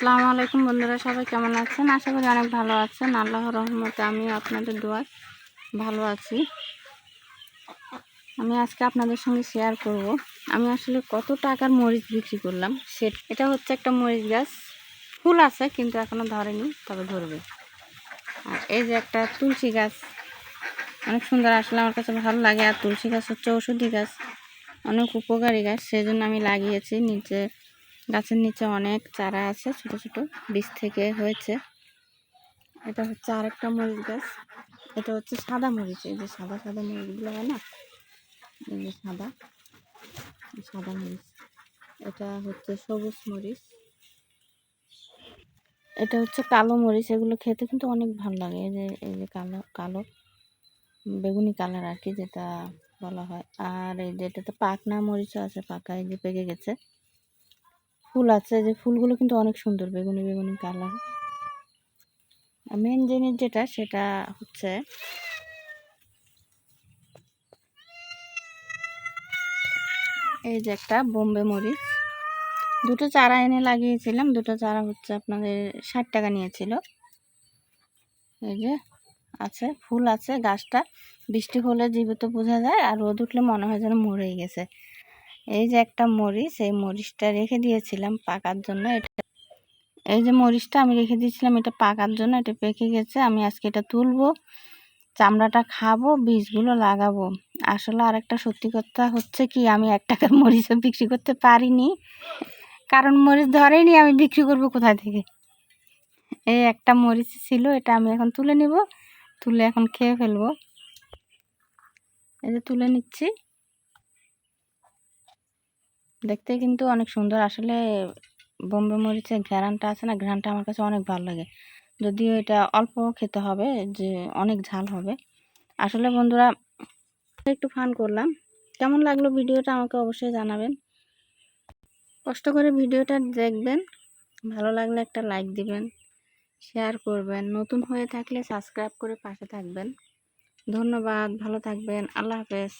আসসালামু আলাইকুম বন্ধুরা, সবাই কেমন আছেন? আশা করি অনেক ভালো আছেন। আল্লাহর রহমতে আমি আপনাদের দোয়ার ভালো আছি। আমি আজকে আপনাদের সঙ্গে শেয়ার করব। আমি আসলে কত টাকার মরিচ বিক্রি করলাম? সে এটা হচ্ছে একটা মরিচ গাছ। ফুল আছে, কিন্তু এখনও ধরেনি, তবে ধরবে। আর এই যে একটা তুলসী গাছ। অনেক সুন্দর আসলে, আমার কাছে ভালো লাগে। আর তুলসী গাছ হচ্ছে ওষুধি গাছ। অনেক উপকারী গাছ সেই জন্য আমি লাগিয়েছি। নিচে গাছের নিচে অনেক চারা আছে, ছোট ছোট। বীজ থেকে হয়েছে। এটা হচ্ছে আরেকটা মরিচ গাছ। এটা হচ্ছে সাদা মরিচ। এই যে সাদা সাদা মরিচগুলো হয় না? এই যে সাদা সাদা মরিচ। এটা হচ্ছে সবুজ মরিচ। এটা হচ্ছে কালো মরিচ। এগুলো খেতে কিন্তু অনেক ভালো লাগে। এই যে এই যে কালো কালো, বেগুনি কালার আর কি যেটা বলা হয়। আর এই যে এটাতে পাকনা মরিচও আছে, পাকা। এই যে পেকে গেছে। ফুল আছে, যে ফুলগুলো কিন্তু অনেক সুন্দর, বেগুনি বেগুনি কালার। মেন জিনিস যেটা, সেটা হচ্ছে এই যে একটা বোম্বে মরিচ। দুটো চারা এনে লাগিয়েছিলাম, দুটো চারা হচ্ছে আপনাদের ষাট টাকা নিয়েছিল। এই যে আছে, ফুল আছে, গাছটা। বৃষ্টি হলে জীবিত বোঝা যায়, আর রোদ উঠলে মনে হয় যেন মরেই গেছে। এই যে একটা মরিচ, এই মরিচটা রেখে দিয়েছিলাম পাকার জন্য। এটা এই যে মরিচটা আমি রেখে দিয়েছিলাম, এটা পাকার জন্য, এটা পেকে গেছে। আমি আজকে এটা তুলবো, চামড়াটা খাব, বীজগুলো লাগাবো। আসলে আরেকটা সত্যি কথা হচ্ছে কি, আমি এক টাকার মরিচও বিক্রি করতে পারিনি। কারণ মরিচ ধরেনি, আমি বিক্রি করব কোথা থেকে? এই একটা মরিচ ছিল, এটা আমি এখন তুলে নিব। তুলে এখন খেয়ে ফেলব। এই যে তুলে নিচ্ছি। দেখতে কিন্তু অনেক সুন্দর। আসলে বোম্বে মরিচের ঘ্রানটা আছে না ঘ্রানটা আমার কাছে অনেক ভালো লাগে। যদিও এটা অল্প খেতে হবে, যে অনেক ঝাল হবে। আসলে বন্ধুরা, একটু ফান করলাম। কেমন লাগল ভিডিওটা আমাকে অবশ্যই জানাবেন। কষ্ট করে ভিডিওটা দেখবেন, ভালো লাগলে একটা লাইক দিবেন, শেয়ার করবেন, নতুন হয়ে থাকলে সাবস্ক্রাইব করে পাশে থাকবেন। ধন্যবাদ, ভালো থাকবেন, আল্লাহ হাফেজ।